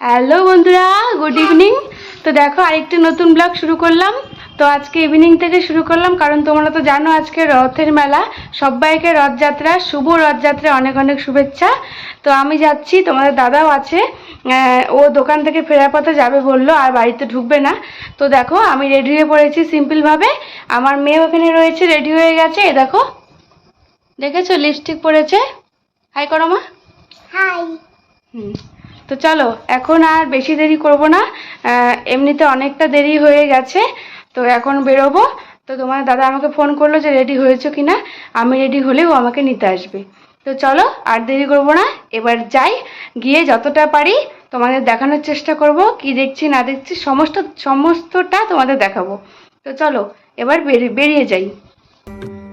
Hello বন্ধুরা good evening. তো দেখো আরেকটি নতুন ব্লগ শুরু করলাম। তো আজকে ইভিনিং থেকে শুরু করলাম কারণ তোমরা তো জানো আজকে রথের মেলা। সবাইকে রথযাত্রা শুভ রথযাত্রা অনেক অনেক শুভেচ্ছা। তো আমি যাচ্ছি তোমাদের দাদাও আছে। ও দোকান থেকে ফেরার পথে যাবে বলল আর বাড়িতে ঢুকবে না। তো দেখো আমি রেডি হয়ে পড়েছি সিম্পলভাবে আমার মেয়ে ওখানে রয়েছে রেডি হয়ে গেছে। এ দেখো দেখেছ লিপস্টিক পরেছে? হাই করো মা। হাই হুম। তো চলো, এখন আর বেশি দেরি করব না। এমনিতে অনেকটা দেরি হয়ে গেছে, তো এখন বেরোবো। তো তোমার দাদা আমাকে ফোন করল যে রেডি হয়েছো কি না আমি রেডি হলেও আমাকে নিতে আসবে। তো চলো, আর দেরি করব না, এবার যাই, গিয়ে যতটা পারি তোমাদের দেখানোর চেষ্টা করব, কি দেখছি, না দেখছি, সমস্ত, সমস্তটা তোমাদের দেখাবো। তো চলো, এবার বেরিয়ে যাই।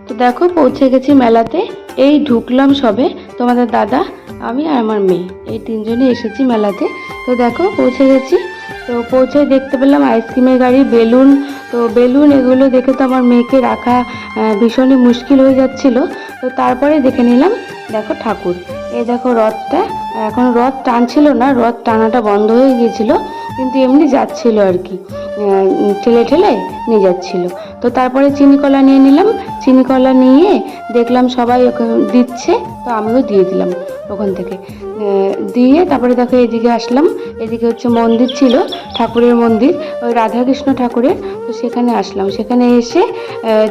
তো দেখো, পৌঁছে গেছি মেলাতে, এই ঢুকলাম সবে তোমাদের দাদা। আমি আর আমার মেয়ে, এই তিনজনে এসেছি মেলাতে। তো দেখো, পৌঁছে গেছি। তো পৌঁছে দেখতে পেলাম আইসক্রিমের গাড়ি, বেলুন। তো বেলুন এগুলো দেখে তো আমার মেয়েকে রাখা ভীষণই মুশকিল হয়ে যাচ্ছিল। তো তারপরে দেখে নিলাম, দেখো ঠাকুর। এই দেখো রথটা, এখন রথ টানছিল না, রথ টানাটা বন্ধ হয়ে গিয়েছিল, কিন্তু এমনি যাচ্ছিল আর কি। ঠেলে ঠেলে নিয়ে যাচ্ছিল। তো তারপরে চিনি কলা নিয়ে নিলাম। চিনি কলা নিয়ে দেখলাম সবাই দিচ্ছে, তো আমিও দিয়ে দিলাম ওখান থেকে। দিয়ে তারপরে দেখো এদিকে আসলাম। এদিকে হচ্ছে মন্দির ছিল, ঠাকুরের মন্দির, ওই রাধাকৃষ্ণ ঠাকুরের। তো সেখানে আসলাম। সেখানে এসে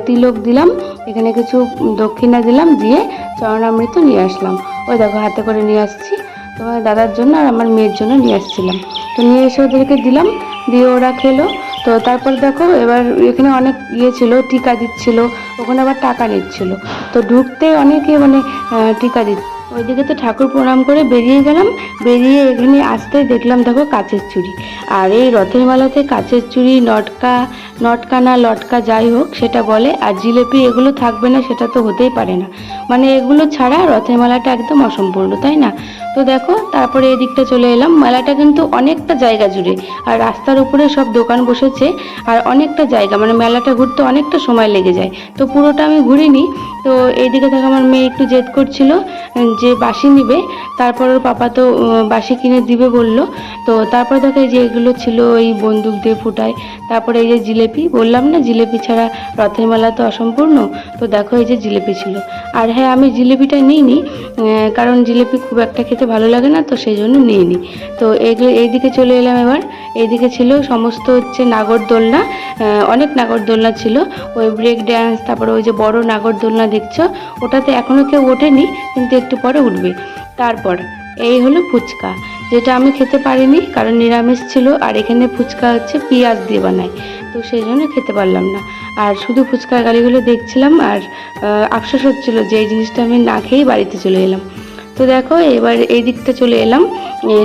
তিলক দিলাম, এখানে কিছু দক্ষিণা দিলাম, দিয়ে চরণামৃত নিয়ে আসলাম। ওই দেখো হাতে করে নিয়ে আসছি। তোমার দাদার জন্য আর আমার মেয়ের জন্য নিয়ে আসছিলাম। তো নিয়ে এসে ওদেরকে দিলাম, দিয়ে ওরা খেলো। তো তারপর দেখো, এবার এখানে অনেক ইয়ে ছিল, টিকা দিচ্ছিল, ওখানে আবার টাকা নিচ্ছিল। তো ঢুকতে অনেকে মানে টিকা দিচ্ছে ওইদিকে তো ঠাকুর প্রণাম করে বেরিয়ে গেলাম। বেরিয়ে এখানে আসতে দেখলাম, দেখো কাচের চুড়ি। আর এই রথের মেলাতে কাচের চুড়ি, নটকা নটকা না লটকা যাই হোক, সেটা বলে। আর জিলেপি এগুলো থাকবে না, সেটা তো হতেই পারে না। মানে এগুলো ছাড়া রথের মেলাটা একদম অসম্পূর্ণ, তাই না? তো দেখো, তারপরে এদিকটা চলে এলাম। মেলাটা কিন্তু অনেকটা জায়গা জুড়ে। আর রাস্তার উপরে সব দোকান বসেছে। আর অনেকটা জায়গা মানে মেলাটা ঘুরতে অনেকটা সময় লেগে যায়। তো পুরোটা আমি ঘুরিনি। তো এইদিকে থেকে আমার মেয়ে একটু জেদ করছিল, যে বাসি নিবে, তারপর ওর পাপা তো বাসি কিনে দিবে বলল। তো তারপর দেখো এই যে এগুলো ছিল এই বন্দুক দিয়ে ফুটায়, তারপরে এই যে জিলেপি, বললাম না জিলেপি ছাড়া রথের মেলা তো অসম্পূর্ণ, তো দেখো এই যে জিলেপি ছিল। আর হ্যাঁ আমি জিলেপিটা নিইনি কারণ জিলেপি খুব একটা খেতে ভালো লাগে না, তো সেই জন্য নিইনি। তো এগুলো, এইদিকে চলে এলাম এবার, এইদিকে ছিল সমস্ত হচ্ছে নাগরদোলনা অনেক নাগরদোলনা ছিল, ওই ব্রেক ড্যান্স, তারপরে ওই যে বড় নাগরদোলনা দেখছ? ওটাতে এখনও কেউ ওঠেনি, কিন্তু একটু পরে উঠবে। তারপর, এই হলো ফুচকা, যেটা আমি খেতে পারিনি, কারণ নিরামিষ ছিল, আর এখানে ফুচকা হচ্ছে পেঁয়াজ দিয়ে বানায়। তো সেই জন্য খেতে পারলাম না। আর শুধু ফুচকার গাড়িগুলো দেখছিলাম, আর আফসোস হচ্ছিল যে এই জিনিসটা আমি না খেয়েই বাড়িতে চলে এলাম। তো দেখো, এবার এই দিকটা চলে এলাম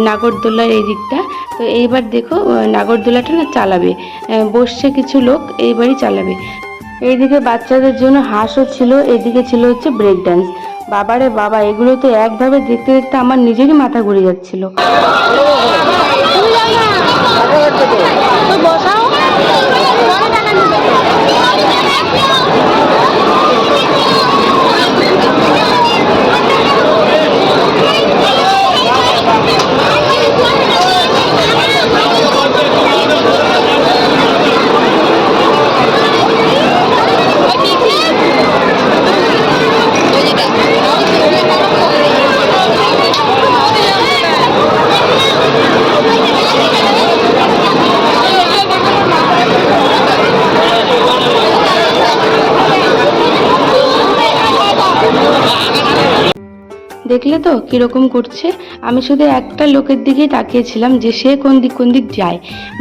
নাগরদোলার এই দিকটা। তো এইবার দেখো নাগরদোলাটা না চালাবে। বসছে কিছু লোক এইবারই চালাবে। এইদিকে বাচ্চাদের জন্য হাঁসও ছিল এদিকে ছিল হচ্ছে ব্রেক ডান্স বাবারে বাবা, এগুলো তো একভাবে দেখতে দেখতে আমার নিজেরই মাথা ঘুরে যাচ্ছিল। দেখলে তো কীরকম করছে? আমি শুধু একটা লোকের দিকেই তাকিয়েছিলাম যে সে কোন দিক কোন দিক যায়।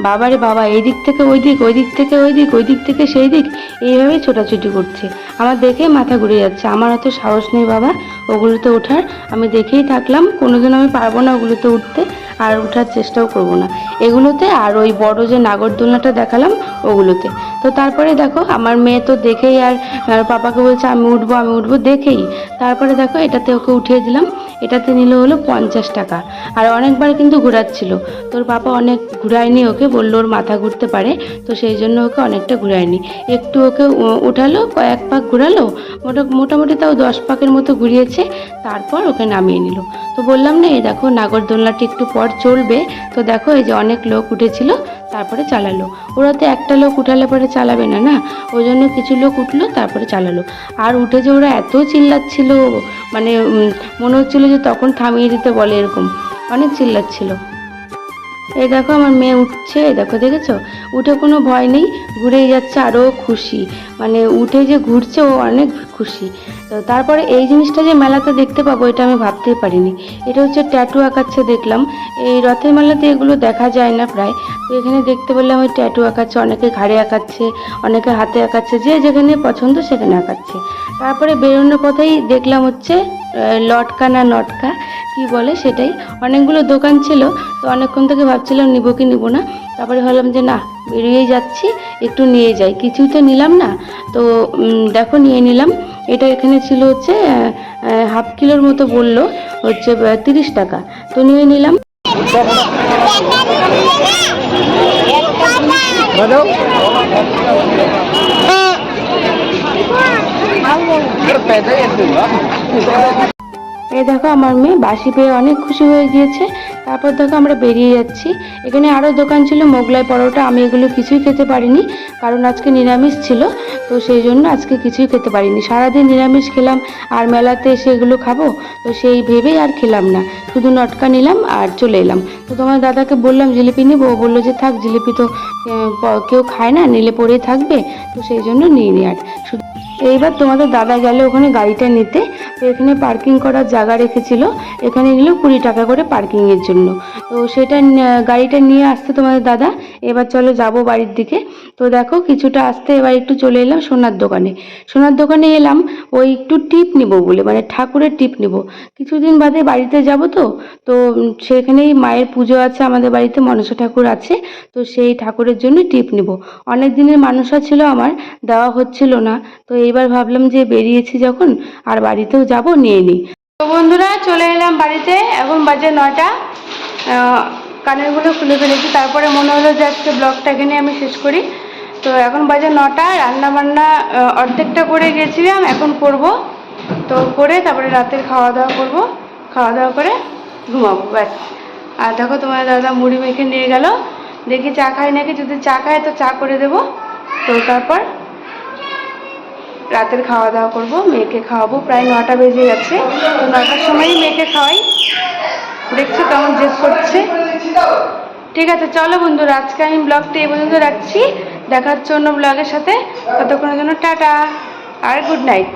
বাবারে বাবা এই দিক থেকে ওই দিক ওই দিক থেকে ওই দিক ওই দিক থেকে সেই দিক এইভাবেই ছোটাছুটি করছে। আমার দেখে মাথা ঘুরে যাচ্ছে। আমার অত সাহস নেই বাবা ওগুলোতে ওঠার। আমি দেখেই থাকলাম কোনোদিন আমি পারব না ওগুলোতে উঠতে। আর ওঠার চেষ্টাও করব না। এগুলোতে আর ওই বড় যে নাগরদোলনাটা দেখালাম, ওগুলোতে। তো তারপরে দেখো, আমার মেয়ে তো দেখেই আর পাপাকে বলছে, আমি উঠবো আমি উঠবো। দেখেই। তারপরে দেখো, এটাতে ওকে উঠিয়ে দিলাম। এটাতে নিল হলো পঞ্চাশ টাকা। আর অনেকবার কিন্তু ঘোরাচ্ছিল। তোর পাপা অনেক ঘুরায়নি ওকে, বলল ওর মাথা ঘুরতে পারে, তো সেই জন্য ওকে অনেকটা ঘুরায়নি। একটু ওকে উঠালো, কয়েক পাক ঘুরালো, মোটা, মোটামুটি তাও দশ পাকের মতো ঘুরিয়েছে। তারপর ওকে নামিয়ে নিল। তো বললাম না, এই দেখো নাগরদোলনাটি একটু পর চলবে। তো দেখো এই যে অনেক লোক উঠেছিল, তারপরে চালালো। ওরা তো একটা লোক উঠালে পরে চালাবে না না? ওই জন্য কিছু লোক উঠল, তারপরে চালালো। আর উঠে যে ওরা এত চিল্লাচ্ছিল মানে মনে হচ্ছিল যে তখন থামিয়ে দিতে বলে এরকম। অনেক চিল্লাচ্ছিল। এই দেখো আমার মেয়ে উঠছে দেখো দেখেছ? উঠে কোনো ভয় নেই, ঘুরেই যাচ্ছে, আরও খুশি। মানে উঠে যে ঘুরছে, ও অনেক খুশি। তো তারপরে এই জিনিসটা যে মেলাতে দেখতে পাবো, এটা আমি ভাবতেই পারিনি। এটা হচ্ছে ট্যাটু আঁকাচ্ছে দেখলাম। এই রথের মেলাতে এগুলো দেখা যায় না প্রায়। তো এখানে দেখতে পেলাম ওই ট্যাটু আঁকাচ্ছে, অনেকে ঘাড়ে আঁকাচ্ছে, অনেকে হাতে আঁকাচ্ছে, যে যেখানে পছন্দ সেখানে আঁকাচ্ছে। তারপরে বেরোনোর পথেই দেখলাম হচ্ছে লটকা না নটকা কি বলে সেটাই। অনেকগুলো দোকান ছিল তো অনেকক্ষণ থেকে ভাবছিলাম নিবো কি নিবো না। তারপরে ভাবলাম যে না বেরিয়ে যাচ্ছি একটু নিয়ে যাই। কিছুই তো নিলাম না তো দেখো নিয়ে নিলাম। এটা এখানে ছিল হচ্ছে হাফ কিলোর মতো বলল হচ্ছে তিরিশ টাকা। তো নিয়ে নিলাম। দাদা। হ্যাঁ। এই দেখো আমার মেয়ে বাসি পেয়ে অনেক খুশি হয়ে গিয়েছে। তারপর দেখো আমরা বেরিয়ে যাচ্ছি। এখানে আরও দোকান ছিল, মোগলাই পরোটা। আমি এগুলো কিছুই খেতে পারিনি, কারণ আজকে নিরামিষ ছিল, তো সেই জন্য আজকে কিছুই খেতে পারিনি। সারাদিন নিরামিষ খেলাম, আর মেলাতে এসে এগুলো খাব, তো সেই ভেবেই আর খেলাম না। শুধু নটকা নিলাম আর চলে এলাম। তো তোমার দাদাকে বললাম, জিলিপি নিবো। ও বলল যে থাক, জিলিপি তো কেউ খায় না, নিলে পরেই থাকবে, তো সেই জন্য নিয়ে নি আর। শুধু এইবার তোমাদের দাদা গেলে ওখানে গাড়িটা নিতে, তো এখানে পার্কিং করার জায়গা রেখেছিল, এখানে নিল কুড়ি টাকা করে পার্কিংয়ের জন্য। তো সেটা গাড়িটা নিয়ে আসতে তোমাদের দাদা, এবার চলো যাব বাড়ির দিকে। তো দেখো কিছুটা আসতে এবার একটু চলে এলাম সোনার দোকানে। সোনার দোকানে এলাম, ওই একটু টিপ নিব বলে মানে ঠাকুরের টিপ নিব। কিছুদিন বাদে বাড়িতে যাব তো তো সেখানেই মায়ের পুজো আছে আমাদের বাড়িতে, মনসা ঠাকুর আছে, তো সেই ঠাকুরের জন্য টিপ নিব। অনেক দিনের মানসা ছিল আমার, দেওয়া হচ্ছিল না, তো এইবার ভাবলাম যে বেরিয়েছি যখন আর বাড়িতেও যাব নিয়ে নিই। তো বন্ধুরা চলে এলাম বাড়িতে এখন বাজে আহ, কানেরগুলো খুলে ফেলেছি তারপরে মনে হলো যে আজকে ব্লগটা এখানে আমি শেষ করি। তো এখন বাজে নটা রান্না বান্না অর্ধেকটা করে গেছিলাম এখন করব। তো করে তারপরে রাতের খাওয়া দাওয়া করব। খাওয়া দাওয়া করে ঘুমাবো ব্যাস। আর দেখো তোমার দাদা মুড়ি মেখে নিয়ে গেল। দেখি চা খাই নাকি? যদি চা খায় তো চা করে দেবো। তো তারপর রাতের খাওয়া দাওয়া করব, মেয়েকে খাওয়াবো। প্রায় নটা বেজে গেছে। তো নটার সময়ই মেয়েকে খাওয়াই। দেখছ কেমন জেস করছে। ঠিক আছে, চলো বন্ধুরা, আজকে আমি ব্লগটা এই পর্যন্ত রাখছি। দেখার জন্য ব্লগের সাথে। ততক্ষণের জন্য টাটা, আর গুড নাইট